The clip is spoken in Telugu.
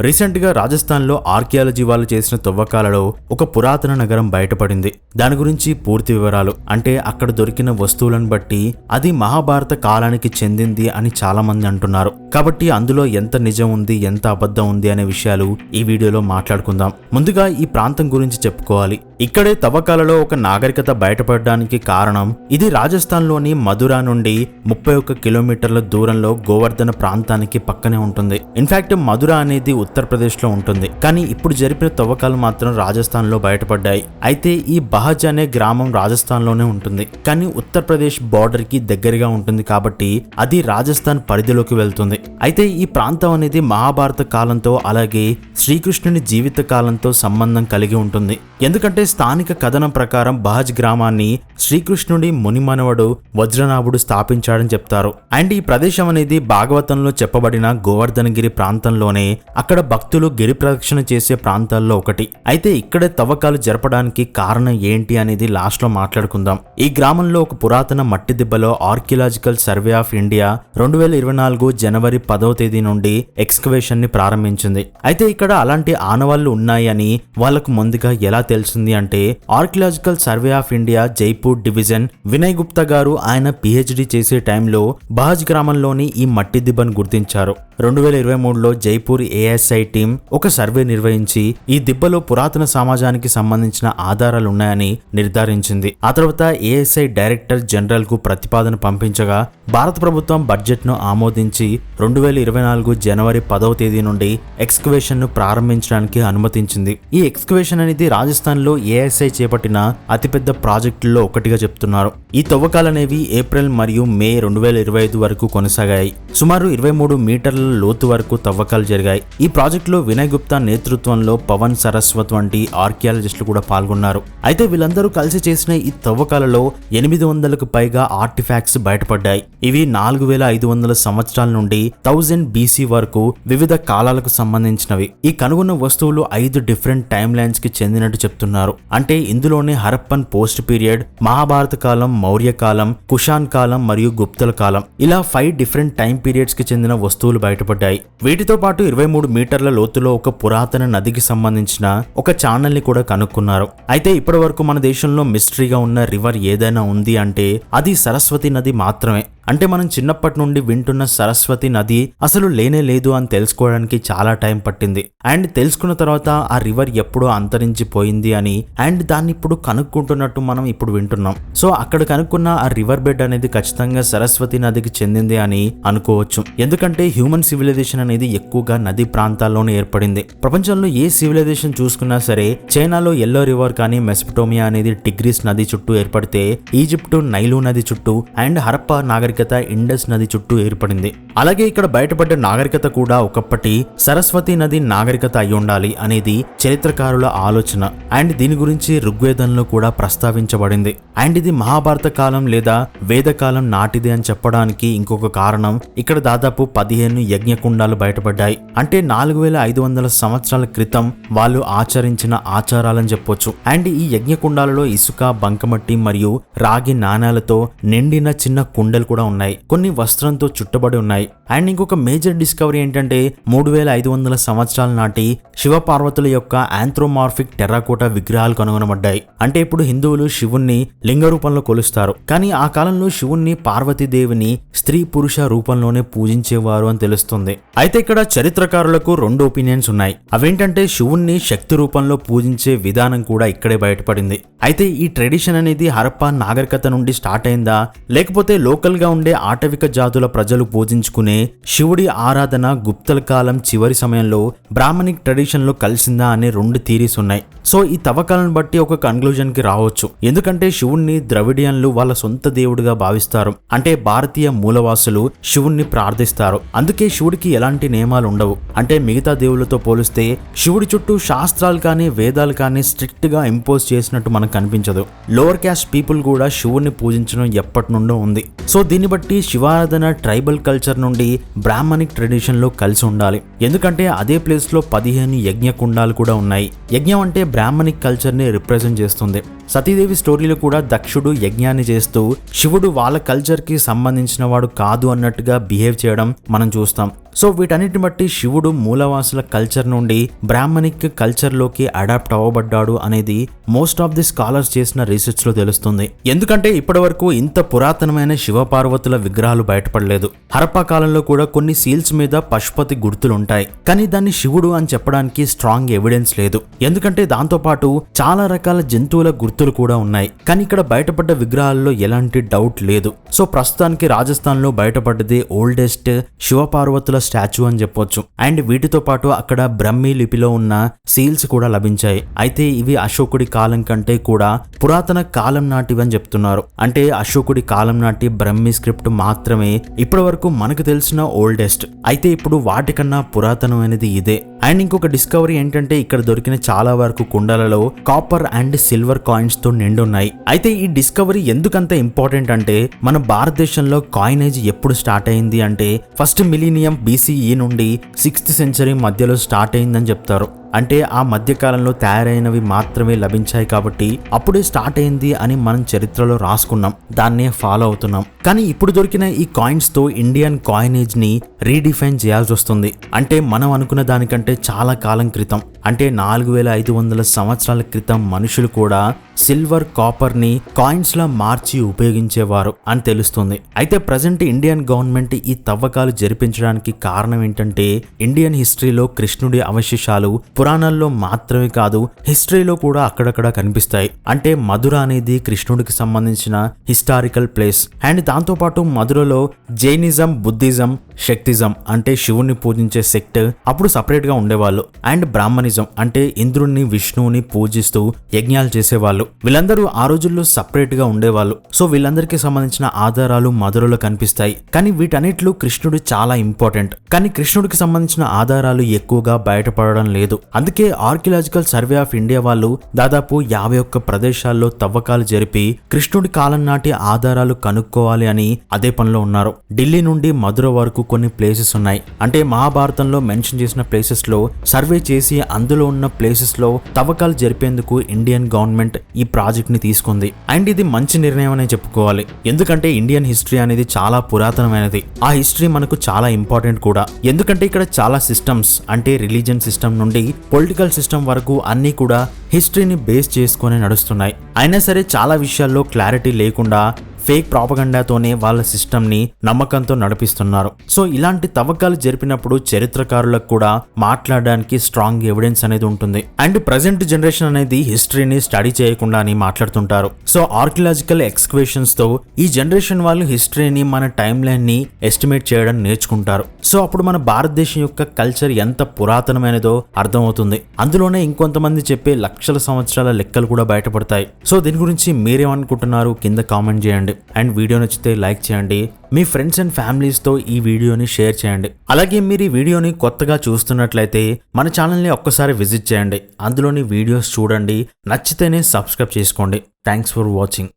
రీసెంట్గా రాజస్థాన్లో ఆర్కియాలజీ వాళ్ళు చేసిన తవ్వకాలలో ఒక పురాతన నగరం బయటపడింది. దాని గురించి పూర్తి వివరాలు. అంటే అక్కడ దొరికిన వస్తువులను బట్టి అది మహాభారత కాలానికి చెందింది అని చాలామంది అంటున్నారు. కాబట్టి అందులో ఎంత నిజం ఉంది ఎంత అబద్ధం ఉంది అనే విషయాలు ఈ వీడియోలో మాట్లాడుకుందాం. ముందుగా ఈ ప్రాంతం గురించి చెప్పుకోవాలి. ఇక్కడే తవ్వకాలలో ఒక నాగరికత బయటపడడానికి కారణం ఇది రాజస్థాన్లోని మధురా నుండి ముప్పై ఒక్క కిలోమీటర్ల దూరంలో గోవర్ధన ప్రాంతానికి పక్కనే ఉంటుంది. ఇన్ఫాక్ట్ మధురా అనేది ఉత్తరప్రదేశ్లో ఉంటుంది. కానీ ఇప్పుడు జరిపిన తవ్వకాలు మాత్రం రాజస్థాన్లో బయటపడ్డాయి. అయితే ఈ బహజ్ అనే గ్రామం రాజస్థాన్లోనే ఉంటుంది. కానీ ఉత్తరప్రదేశ్ బార్డర్కి దగ్గరగా ఉంటుంది కాబట్టి అది రాజస్థాన్ పరిధిలోకి వెళ్తుంది. అయితే ఈ ప్రాంతం అనేది మహాభారత కాలంతో అలాగే శ్రీకృష్ణుని జీవిత కాలంతో సంబంధం కలిగి ఉంటుంది. ఎందుకంటే స్థానిక కథనం ప్రకారం బహజ్ గ్రామాన్ని శ్రీకృష్ణుడి మునిమనవడు వజ్రనాభుడు స్థాపించాడని చెప్తారు. అండ్ ఈ ప్రదేశం అనేది భాగవతంలో చెప్పబడిన గోవర్ధనగిరి ప్రాంతంలోనే అక్కడ భక్తులు గిరి ప్రదక్షిణ చేసే ప్రాంతాల్లో ఒకటి. అయితే ఇక్కడే తవ్వకాలు జరపడానికి కారణం ఏంటి అనేది లాస్ట్లో మాట్లాడుకుందాం. ఈ గ్రామంలో ఒక పురాతన మట్టి దిబ్బలో ఆర్కియలాజికల్ సర్వే ఆఫ్ ఇండియా రెండు వేల ఇరవై నాలుగు జనవరి పదవ తేదీ నుండి ఎక్స్కవేషన్ని ప్రారంభించింది. అయితే ఇక్కడ అలాంటి ఆనవాళ్ళు ఉన్నాయని వాళ్ళకు ముందుగా ఎలా తెలిసింది అంటే archaeological survey of India Jaipur division Vinay Gupta గారు ఆయన పిహెచ్డి చేసే టైంలో బహాజ్ గ్రామంలోని ఈ మట్టి దిబ్బను గుర్తించారు. రెండు వేల ఇరవై మూడులో జైపూర్ ఏఎస్ఐ టీం ఒక సర్వే నిర్వహించి ఈ దిబ్బలో పురాతన సమాజానికి సంబంధించిన ఆధారాలు ఉన్నాయని నిర్ధారించింది. ఆ తర్వాత ఏఎస్ఐ డైరెక్టర్ జనరల్కు ప్రతిపాదన పంపించగా భారత ప్రభుత్వం బడ్జెట్ను ఆమోదించి రెండు వేల ఇరవై నాలుగు జనవరి పదవ తేదీ నుండి ఎక్స్కవేషన్ను ప్రారంభించడానికి అనుమతించింది. ఈ ఎక్స్కవేషన్ అనేది రాజస్థాన్లో ఏఎస్ఐ చేపట్టిన అతిపెద్ద ప్రాజెక్టుల్లో ఒకటిగా చెప్తున్నారు. ఈ తవ్వకాలనేవి ఏప్రిల్ మరియు మే రెండు వేల ఇరవై ఐదు వరకు కొనసాగాయి. సుమారు ఇరవై మూడు మీటర్ల లోతు వరకు తవ్వకాలు జరిగాయి. ఈ ప్రాజెక్టులో వినయ్ గుప్తా నేతృత్వంలో పవన్ సరస్వత్ వంటి ఆర్కియాలజిస్టులు కూడా పాల్గొన్నారు. అయితే వీళ్ళందరూ కలిసి చేసిన ఈ తవ్వకాలలో ఎనిమిది వందలకు పైగా ఆర్టిఫాక్ట్స్ బయటపడ్డాయి. ఇవి నాలుగు వేల ఐదు వందల సంవత్సరాల నుండి థౌజండ్ బీసీ వరకు వివిధ కాలాలకు సంబంధించినవి. ఈ కనుగొన్న వస్తువులు ఐదు డిఫరెంట్ టైమ్ లైన్స్కి చెందినట్టు చెప్తున్నారు. అంటే ఇందులోనే హరప్పన్ పోస్ట్ పీరియడ్ మహాభారత కాలం మౌర్య కాలం కుషాన్ కాలం మరియు గుప్తుల కాలం. ఇలా ఫైవ్ డిఫరెంట్ టైం పీరియడ్స్కి చెందిన వస్తువులు బయటపడ్డాయి. వీటితో పాటు ఇరవై మూడు మీటర్ల లోతులో ఒక పురాతన నదికి సంబంధించిన ఒక ఛానల్ని కూడా కనుక్కున్నారు. అయితే ఇప్పటి వరకు మన దేశంలో మిస్టరీగా ఉన్న రివర్ ఏదైనా ఉంది అంటే అది సరస్వతి నది మాత్రమే. అంటే మనం చిన్నప్పటి నుండి వింటున్న సరస్వతి నది అసలు లేనే లేదు అని తెలుసుకోవడానికి చాలా టైం పట్టింది. అండ్ తెలుసుకున్న తర్వాత ఆ రివర్ ఎప్పుడో అంతరించిపోయింది అని అండ్ దాన్ని ఇప్పుడు కనుక్కుంటున్నట్టు మనం ఇప్పుడు వింటున్నాం. సో అక్కడ కనుక్కున్న ఆ రివర్ బెడ్ అనేది ఖచ్చితంగా సరస్వతి నదికి చెందింది అని అనుకోవచ్చు. ఎందుకంటే హ్యూమన్ సివిలైజేషన్ అనేది ఎక్కువగా నది ప్రాంతాల్లోనే ఏర్పడింది. ప్రపంచంలో ఏ సివిలైజేషన్ చూసుకున్నా సరే చైనాలో ఎల్లో రివర్ కానీ మెస్పటోమియా అనేది టిగ్రీస్ నది చుట్టూ ఏర్పడితే ఈజిప్టు నైలు నది చుట్టూ అండ్ హరప్ప నాగరిక నాగరికత ఇండస్ నది చుట్టూ ఏర్పడింది. అలాగే ఇక్కడ బయటపడ్డ నాగరికత కూడా ఒకప్పటి సరస్వతి నది నాగరికత అయి ఉండాలి అనేది చరిత్రకారుల ఆలోచన. అండ్ దీని గురించి ఋగ్వేదంలో కూడా ప్రస్తావించబడింది. అండ్ ఇది మహాభారత కాలం లేదా వేదకాలం నాటిది అని చెప్పడానికి ఇంకొక కారణం ఇక్కడ దాదాపు పదిహేను యజ్ఞకుండాలు బయటపడ్డాయి. అంటే నాలుగు వేల ఐదు వందల సంవత్సరాల క్రితం వాళ్ళు ఆచరించిన ఆచారాలని చెప్పొచ్చు. అండ్ ఈ యజ్ఞకుండాలలో ఇసుక బంకమట్టి మరియు రాగి నాణాలతో నిండిన చిన్న కుండలు కూడా ఉన్నాయి. కొన్ని వస్త్రంతో చుట్టబడి ఉన్నాయి. అండ్ ఇంకొక మేజర్ డిస్కవరీ ఏంటంటే మూడు వేల ఐదు వందల సంవత్సరాల నాటి శివపార్వతుల యొక్క ఆంథ్రోమార్ఫిక్ టెర్రాకోటా విగ్రహాలు కనుగొనబడ్డాయి. అంటే ఇప్పుడు హిందువులు శివుణ్ణి లింగ రూపంలో కొలుస్తారు. కానీ ఆ కాలంలో శివుణ్ణి పార్వతీదేవిని స్త్రీ పురుష రూపంలోనే పూజించేవారు అని తెలుస్తుంది. అయితే ఇక్కడ చరిత్రకారులకు రెండు ఒపీనియన్స్ ఉన్నాయి. అవేంటంటే శివుణ్ణి శక్తి రూపంలో పూజించే విధానం కూడా ఇక్కడే బయటపడింది. అయితే ఈ ట్రెడిషన్ అనేది హరప్ప నాగరికత నుండి స్టార్ట్ అయిందా? లేకపోతే లోకల్గా ఉండే ఆటవిక జాతుల ప్రజలు పూజించుకునే శివుడి ఆరాధన గుప్తల కాలం చివరి సమయంలో బ్రాహ్మణిక్ ట్రెడిషన్లో కలిసిందా అనే రెండు థీరీస్ ఉన్నాయి. సో ఈ తవ్వకాలను బట్టి ఒక కన్క్లూజన్కి రావచ్చు. ఎందుకంటే శివుణ్ణి ద్రవిడియన్లు వాళ్ళ సొంత దేవుడిగా భావిస్తారు. అంటే భారతీయ మూలవాసులు శివుణ్ణి ప్రార్థిస్తారు. అందుకే శివుడికి ఎలాంటి నియమాలు ఉండవు. అంటే మిగతా దేవుళ్ళతో పోలిస్తే శివుడి చుట్టూ శాస్త్రాలు కానీ వేదాలు కానీ స్ట్రిక్ట్గా ఇంపోజ్ చేసినట్టు మనకు కనిపించదు. లోవర్ క్యాస్ట్ పీపుల్ కూడా శివుణ్ణి పూజించడం ఎప్పటి నుండో ఉంది. సో దీన్ని బట్టి శివారాధన ట్రైబల్ కల్చర్ నుండి బ్రాహ్మణిక్ ట్రెడిషన్లో కలిసి ఉండాలి. ఎందుకంటే అదే ప్లేస్లో పదిహేను యజ్ఞ కుండాలు కూడా ఉన్నాయి. యజ్ఞం అంటే బ్రాహ్మణిక్ కల్చర్ని రిప్రజెంట్ చేస్తుంది. సతీదేవి స్టోరీలో కూడా దక్షుడు యజ్ఞాన్ని చేస్తూ శివుడు వాళ్ళ కల్చర్కి సంబంధించిన వాడు కాదు అన్నట్టుగా బిహేవ్ చేయడం మనం చూస్తాం. సో వీటన్నిటిని బట్టి శివుడు మూలవాసుల కల్చర్ నుండి బ్రాహ్మణిక్ కల్చర్లోకి అడాప్ట్ అవ్వబడ్డాడు అనేది మోస్ట్ ఆఫ్ ది స్కాలర్స్ చేసిన రీసెర్చ్లో తెలుస్తుంది. ఎందుకంటే ఇప్పటి వరకు ఇంత పురాతనమైన శివపార్వతుల విగ్రహాలు బయటపడలేదు. హరప్పా కాలంలో కూడా కొన్ని సీల్స్ మీద పశుపతి గుర్తులు ఉంటాయి కానీ దాన్ని శివుడు అని చెప్పడానికి స్ట్రాంగ్ ఎవిడెన్స్ లేదు. ఎందుకంటే దాంతో పాటు చాలా రకాల జంతువుల గుర్తు గుర్తులు కూడా ఉన్నాయి. కానీ ఇక్కడ బయటపడ్డ విగ్రహాల్లో ఎలాంటి డౌట్ లేదు. సో ప్రస్తుతానికి రాజస్థాన్లో బయటపడ్డది ఓల్డెస్ట్ శివపార్వతుల స్టాచ్యూ అని చెప్పొచ్చు. అండ్ వీటితో పాటు అక్కడ బ్రహ్మీ లిపిలో ఉన్న సీల్స్ కూడా లభించాయి. అయితే ఇవి అశోకుడి కాలం కంటే కూడా పురాతన కాలం నాటివి అని చెప్తున్నారు. అంటే అశోకుడి కాలం నాటి బ్రహ్మి స్క్రిప్ట్ మాత్రమే ఇప్పటి వరకు మనకు తెలిసిన ఓల్డెస్ట్. అయితే ఇప్పుడు వాటికన్నా పురాతనమైనది ఇదే. అండ్ ఇంకొక డిస్కవరీ ఏంటంటే ఇక్కడ దొరికిన చాలా వరకు కుండలలో కాపర్ అండ్ సిల్వర్ కాయిన్స్తో నిండున్నాయి. అయితే ఈ డిస్కవరీ ఎందుకంత ఇంపార్టెంట్ అంటే మన భారతదేశంలో కాయినేజ్ ఎప్పుడు స్టార్ట్ అయింది అంటే ఫస్ట్ మిలీనియం బీసీఈ నుండి సిక్స్త్ సెంచరీ మధ్యలో స్టార్ట్ అయిందని చెప్తారు. అంటే ఆ మధ్యకాలంలో తయారైనవి మాత్రమే లభించాయి కాబట్టి అప్పుడే స్టార్ట్ అయింది అని మనం చరిత్రలో రాసుకున్నాం దాన్నే ఫాలో అవుతున్నాం. కానీ ఇప్పుడు దొరికిన ఈ కాయిన్స్తో ఇండియన్ కాయినేజ్ని రీడిఫైన్ చేయాల్సి వస్తుంది. అంటే మనం అనుకున్న దానికంటే చాలా కాలం క్రితం అంటే నాలుగు వేల ఐదు వందల సంవత్సరాల క్రితం మనుషులు కూడా సిల్వర్ కాపర్ని కాయిన్స్ లా మార్చి ఉపయోగించేవారు అని తెలుస్తుంది. అయితే ప్రజెంట్ ఇండియన్ గవర్నమెంట్ ఈ తవ్వకాలు జరిపించడానికి కారణం ఏంటంటే ఇండియన్ హిస్టరీలో కృష్ణుడి అవశేషాలు పురాణాల్లో మాత్రమే కాదు హిస్టరీలో కూడా అక్కడక్కడ కనిపిస్తాయి. అంటే మధుర అనేది కృష్ణుడికి సంబంధించిన హిస్టారికల్ ప్లేస్. అండ్ దాంతోపాటు మధురలో జైనిజం బుద్ధిజం శక్తిజం అంటే శివుణ్ణి పూజించే సెక్ట్ అప్పుడు సపరేట్గా ఉండేవాళ్ళు. అండ్ బ్రాహ్మణిజం అంటే ఇంద్రుణ్ణి విష్ణువుని పూజిస్తూ యజ్ఞాలు చేసేవాళ్ళు. వీళ్ళందరూ ఆ రోజుల్లో సపరేట్గా ఉండేవాళ్ళు. సో వీళ్ళందరికీ సంబంధించిన ఆధారాలు మధురలో కనిపిస్తాయి. కానీ వీటన్నిటిలో కృష్ణుడు చాలా ఇంపార్టెంట్ కానీ కృష్ణుడికి సంబంధించిన ఆధారాలు ఎక్కువగా బయటపడడం లేదు. అందుకే ఆర్కియలాజికల్ సర్వే ఆఫ్ ఇండియా వాళ్ళు దాదాపు యాభై ఒక్క ప్రదేశాల్లో తవ్వకాలు జరిపి కృష్ణుడి కాలం నాటి ఆధారాలు కనుక్కోవాలి అని అదే పనిలో ఉన్నారు. ఢిల్లీ నుండి మధుర వరకు కొన్ని ప్లేసెస్ ఉన్నాయి. అంటే మహాభారతంలో మెన్షన్ చేసిన ప్లేసెస్లో సర్వే చేసి అందులో ఉన్న ప్లేసెస్లో తవ్వకాలు జరిపేందుకు ఇండియన్ గవర్నమెంట్ ఈ ప్రాజెక్ట్ని తీసుకుంది. అండ్ ఇది మంచి నిర్ణయం అనే చెప్పుకోవాలి. ఎందుకంటే ఇండియన్ హిస్టరీ అనేది చాలా పురాతనమైనది. ఆ హిస్టరీ మనకు చాలా ఇంపార్టెంట్ కూడా. ఎందుకంటే ఇక్కడ చాలా సిస్టమ్స్ అంటే రిలీజియన్ సిస్టమ్ నుండి పొలిటికల్ సిస్టమ్ వరకు అన్నీ కూడా హిస్టరీని బేస్ చేసుకొని నడుస్తున్నాయి. అయినా సరే చాలా విషయాల్లో క్లారిటీ లేకుండా ఫేక్ ప్రాపగండాతోనే వాళ్ళ సిస్టమ్ని నమ్మకంతో నడిపిస్తున్నారు. సో ఇలాంటి తవ్వకాలు జరిపినప్పుడు చరిత్రకారులకు కూడా మాట్లాడడానికి స్ట్రాంగ్ ఎవిడెన్స్ అనేది ఉంటుంది. అండ్ ప్రజెంట్ జనరేషన్ అనేది హిస్టరీని స్టడీ చేయకుండా అని మాట్లాడుతుంటారు. సో ఆర్కియలాజికల్ ఎక్స్క్వేషన్స్తో ఈ జనరేషన్ వాళ్ళు హిస్టరీని మన టైం లైన్ని ఎస్టిమేట్ చేయడం నేర్చుకుంటారు. సో అప్పుడు మన భారతదేశం యొక్క కల్చర్ ఎంత పురాతనమైనదో అర్థమవుతుంది. అందులోనే ఇంకొంతమంది చెప్పే లక్షల సంవత్సరాల లెక్కలు కూడా బయటపడతాయి. సో దీని గురించి మీరేమనుకుంటున్నారు? కింద కామెంట్ చేయండి. అండ్ వీడియో నచ్చితే లైక్ చేయండి. మీ ఫ్రెండ్స్ అండ్ ఫ్యామిలీస్తో ఈ వీడియోని షేర్ చేయండి. అలాగే మీరు ఈ వీడియోని కొత్తగా చూస్తున్నట్లయితే మన ఛానల్ని ఒక్కసారి విజిట్ చేయండి. అందులోని వీడియోస్ చూడండి. నచ్చితేనే సబ్స్క్రైబ్ చేసుకోండి. Thanks for watching